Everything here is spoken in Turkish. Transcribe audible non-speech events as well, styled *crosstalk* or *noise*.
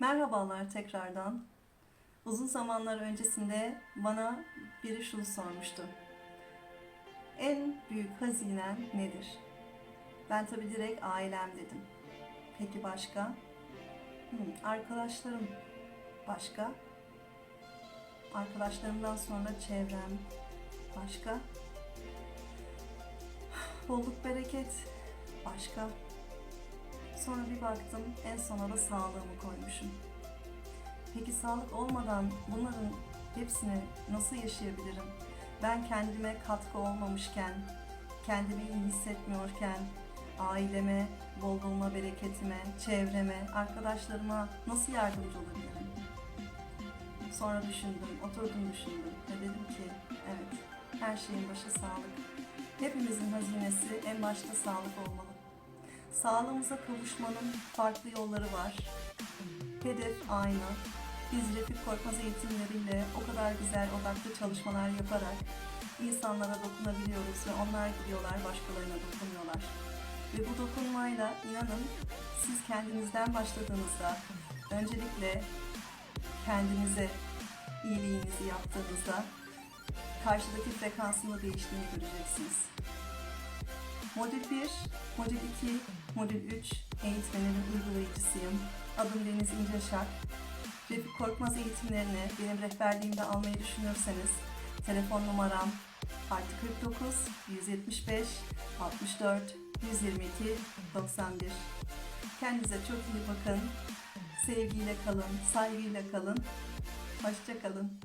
Merhabalar tekrardan. Uzun zamanlar öncesinde bana biri şunu sormuştu. En büyük hazinen nedir? Ben tabii direkt ailem dedim. Peki başka? Hmm, arkadaşlarım. Başka? Arkadaşlarımdan sonra çevrem. Başka? *sighs* Bolluk bereket. Başka? Sonra bir baktım en sona da sağlığımı koymuşum. Peki sağlık olmadan bunların hepsini nasıl yaşayabilirim? Ben kendime katkı olmamışken, kendimi iyi hissetmiyorken, aileme, bol bulma bereketime, çevreme, arkadaşlarıma nasıl yardımcı olabilirim? Sonra düşündüm, oturdum düşündüm ve dedim ki evet her şeyin başı sağlık. Hepimizin hazinesi en başta sağlık olmalı. Sağlığımıza kavuşmanın farklı yolları var. Hedef aynı. Biz Refik Korkmaz eğitimleriyle o kadar güzel odaklı çalışmalar yaparak insanlara dokunabiliyoruz ve onlar gidiyorlar başkalarına dokunuyorlar. Ve bu dokunmayla inanın siz kendinizden başladığınızda öncelikle kendinize iyiliğinizi yaptığınızda karşıdaki frekansın da değiştiğini göreceksiniz. Modül 1, Modül 2, Modül 3 eğitmeninin uygulayıcısıyım. Adım Deniz İnceşak. Refik Korkmaz eğitimlerini benim rehberliğimde almayı düşünürseniz telefon numaram artı 49 175 64 122 91. Kendinize çok iyi bakın. Sevgiyle kalın, saygıyla kalın. Hoşça kalın.